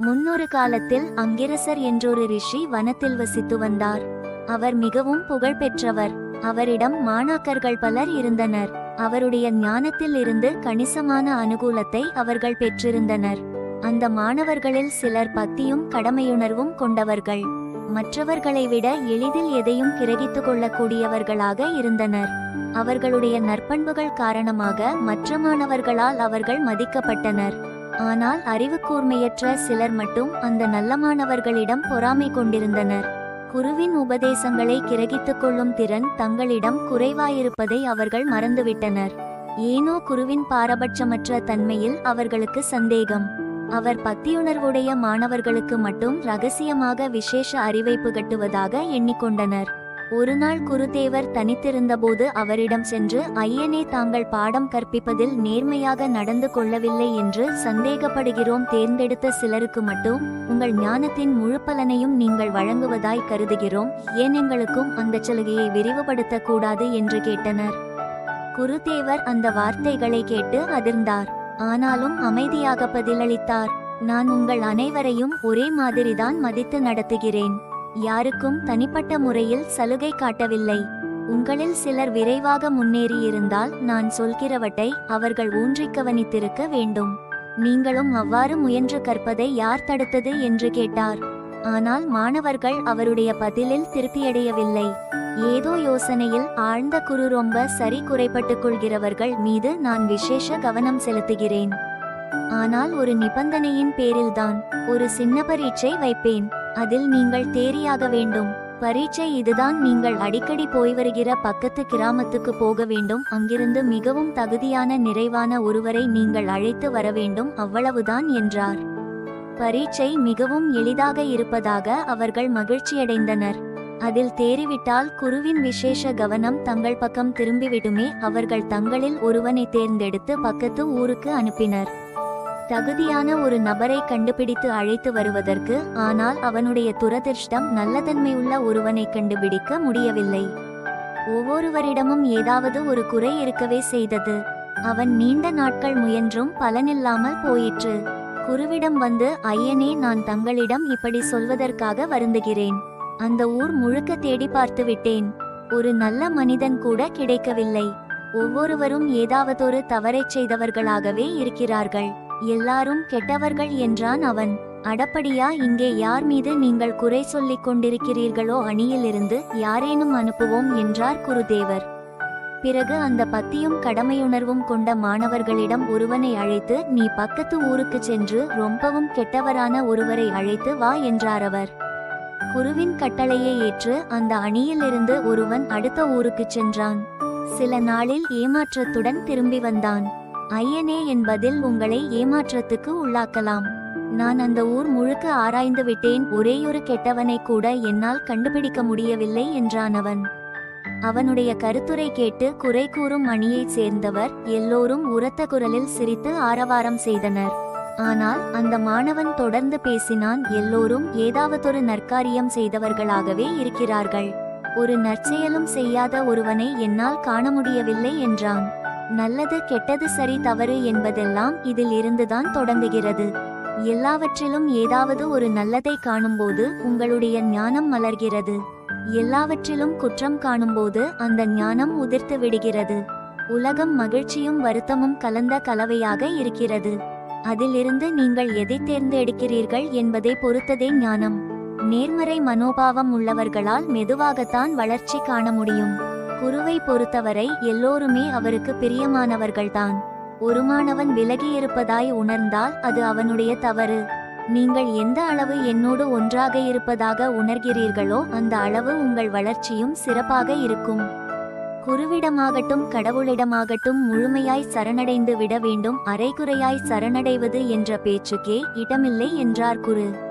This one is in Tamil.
முன்னொரு காலத்தில் அங்கிரசர் என்றொரு ரிஷி வனத்தில் வசித்து வந்தார். அவர் மிகவும் புகழ் பெற்றவர். அவரிடம் மாணாக்கர்கள் பலர் இருந்தனர். அவருடைய ஞானத்தில் இருந்து கணிசமான அனுகூலத்தை அவர்கள் பெற்றிருந்தனர். அந்த மாணவர்களில் சிலர் பக்தியும் கடமையுணர்வும் கொண்டவர்கள். மற்றவர்களை விட எளிதில் எதையும் கிரகித்து கொள்ளக்கூடியவர்களாக இருந்தனர். அவர்களுடைய நற்பண்புகள் காரணமாக மற்ற மாணவர்களால் அவர்கள் மதிக்கப்பட்டனர். ஆனால் அறிவு கூர்மையற்ற சிலர் மட்டும் அந்த நல்ல மாணவர்களிடம் பொறாமை கொண்டிருந்தனர். குருவின் உபதேசங்களை கிரகித்துக் கொள்ளும் திறன் தங்களிடம் குறைவாயிருப்பதை அவர்கள் மறந்துவிட்டனர். ஏனோ குருவின் பாரபட்சமற்ற தன்மையில் அவர்களுக்கு சந்தேகம். அவர் பத்தியுணர்வுடைய மாணவர்களுக்கு மட்டும் ரகசியமாக விசேஷ அறிவை புகட்டுவதாக எண்ணிக்கொண்டனர். ஒருநாள் குருதேவர் தனித்திருந்தபோது அவரிடம் சென்று ஐயனே தாங்கள் பாடம் கற்பிப்பதில் நேர்மையாக நடந்து கொள்ளவில்லை என்று சந்தேகப்படுகிறோம். தேர்ந்தெடுத்த சிலருக்கு மட்டும் உங்கள் ஞானத்தின் முழு பலனையும் நீங்கள் வழங்குவதாய் கருதுகிறோம். ஏன் எங்களுக்கும் அந்த சலுகையை விரிவுபடுத்த கூடாது என்று கேட்டனர். குருதேவர் அந்த வார்த்தைகளை கேட்டு அதிர்ந்தார். ஆனாலும் அமைதியாக பதிலளித்தார். நான் உங்கள் அனைவரையும் ஒரே மாதிரிதான் மதித்து நடத்துகிறேன். யாருக்கும் தனிப்பட்ட முறையில் சலுகை காட்டவில்லை. உங்களில் சிலர் விரைவாக முன்னேறியிருந்தால் நான் சொல்கிறவற்றை அவர்கள் ஊன்றிக் கவனித்திருக்க வேண்டும். நீங்களும் அவ்வாறு முயன்று கற்பதை யார் தடுத்தது என்று கேட்டார். ஆனால் மாணவர்கள் அவருடைய பதிலில் திருப்தியடையவில்லை. ஏதோ யோசனையில் ஆழ்ந்த குரு ரொம்ப சரி குறைப்பட்டுக் கொள்கிறவர்கள் மீது நான் விசேஷ கவனம் செலுத்துகிறேன். ஆனால் ஒரு நிபந்தனையின் பேரில்தான் ஒரு சின்ன பரீட்சை வைப்பேன். அதில் நீங்கள் தேறியாக வேண்டும். பரீட்சை இதுதான் நீங்கள் அடிக்கடி போய் வருகிற பக்கத்து கிராமத்துக்கு போக வேண்டும். அங்கிருந்து மிகவும் தகுதியான நிறைவான ஒருவரை நீங்கள் அழைத்து வர வேண்டும். அவ்வளவுதான் என்றார். பரீட்சை மிகவும் எளிதாக இருப்பதாக அவர்கள் மகிழ்ச்சியடைந்தனர். அதில் தேறிவிட்டால் குருவின் விசேஷ கவனம் தங்கள் பக்கம் திரும்பிவிடுமே. அவர்கள் தங்களில் ஒருவனை தேர்ந்தெடுத்து பக்கத்து ஊருக்கு அனுப்பினர். தகுதியான ஒரு நபரை கண்டுபிடித்து அழைத்து வருவதற்கு ஆனால் அவனுடைய துரதிர்ஷ்டம் நல்லதன்மையுள்ள ஒருவனை கண்டுபிடிக்க முடியவில்லை. ஒவ்வொருவரிடமும் ஏதாவது ஒரு குறை இருக்கவே செய்தது. அவன் நீண்ட நாட்கள் முயன்றும் பலனில்லாமல் போயிற்று. குருவிடம் வந்து ஐயனே நான் தங்களிடம் இப்படி சொல்வதற்காக வருந்துகிறேன். அந்த ஊர் முழுக்க தேடி பார்த்து விட்டேன். ஒரு நல்ல மனிதன் கூட கிடைக்கவில்லை. ஒவ்வொருவரும் ஏதாவதொரு தவறைச் செய்தவர்களாகவே இருக்கிறார்கள். எல்லாரும் கெட்டவர்கள் என்றான் அவன். அடப்படியா இங்கே யார் மீது நீங்கள் குறை சொல்லிக் கொண்டிருக்கிறீர்களோ அணியிலிருந்து யாரேனும் அனுப்புவோம் என்றார் குருதேவர். பிறகு அந்த பத்தியும் கடமையுணர்வும் கொண்ட மாணவர்களிடம் ஒருவனை அழைத்து நீ பக்கத்து ஊருக்கு சென்று ரொம்பவும் கெட்டவரான ஒருவரை அழைத்து வா என்றார் அவர். குருவின் கட்டளையை ஏற்று அந்த அணியிலிருந்து ஒருவன் அடுத்த ஊருக்குச் சென்றான். சில நாளில் ஏமாற்றத்துடன் திரும்பி வந்தான். ஐயனே என்பதில் உங்களை ஏமாற்றத்துக்கு உள்ளாக்கலாம். நான் அந்த ஊர் முழுக்க ஆராய்ந்து விட்டேன். ஒரேயொரு கெட்டவனை கூட என்னால் கண்டுபிடிக்க முடியவில்லை என்றான் அவன். அவனுடைய கருத்துரை கேட்டு குறை கூறும் அணியைச் சேர்ந்தவர் எல்லோரும் உரத்த குரலில் சிரித்து ஆரவாரம் செய்தனர். ஆனால் அந்த மாணவன் தொடர்ந்து பேசினான். எல்லோரும் ஏதாவதொரு நற்காரியம் செய்தவர்களாகவே இருக்கிறார்கள். ஒரு நற்செயலும் செய்யாத ஒருவனை என்னால் காண முடியவில்லை என்றான். நல்லது கெட்டது சரி தவறு என்பதெல்லாம் இதில் இருந்துதான் தொடங்குகிறது. எல்லாவற்றிலும் ஏதாவது ஒரு நல்லதை காணும்போது உங்களுடைய ஞானம் மலர்கிறது. எல்லாவற்றிலும் குற்றம் காணும்போது அந்த ஞானம் உதிர்த்து விடுகிறது. உலகம் மகிழ்ச்சியும் வருத்தமும் கலந்த கலவையாக இருக்கிறது. அதிலிருந்து நீங்கள் எதை தேர்ந்தெடுக்கிறீர்கள் என்பதை பொறுத்ததே ஞானம். நேர்மறை மனோபாவம் உள்ளவர்களால் மெதுவாகத்தான் வளர்ச்சி காண முடியும். குருவை பொறுத்தவரை எல்லோருமே அவருக்கு பிரியமானவர்கள்தான். ஒரு மாணவன் விலகியிருப்பதாய் உணர்ந்தால் அது அவனுடைய தவறு. நீங்கள் எந்த அளவு என்னோடு ஒன்றாக இருப்பதாக உணர்கிறீர்களோ அந்த அளவு உங்கள் வளர்ச்சியும் சிறப்பாக இருக்கும். குருவிடமாகட்டும் கடவுளிடமாகட்டும் முழுமையாய் சரணடைந்து விட வேண்டும் அரைகுறையாய் சரணடைவது என்ற பேச்சுக்கே இடமில்லை என்றார் குரு.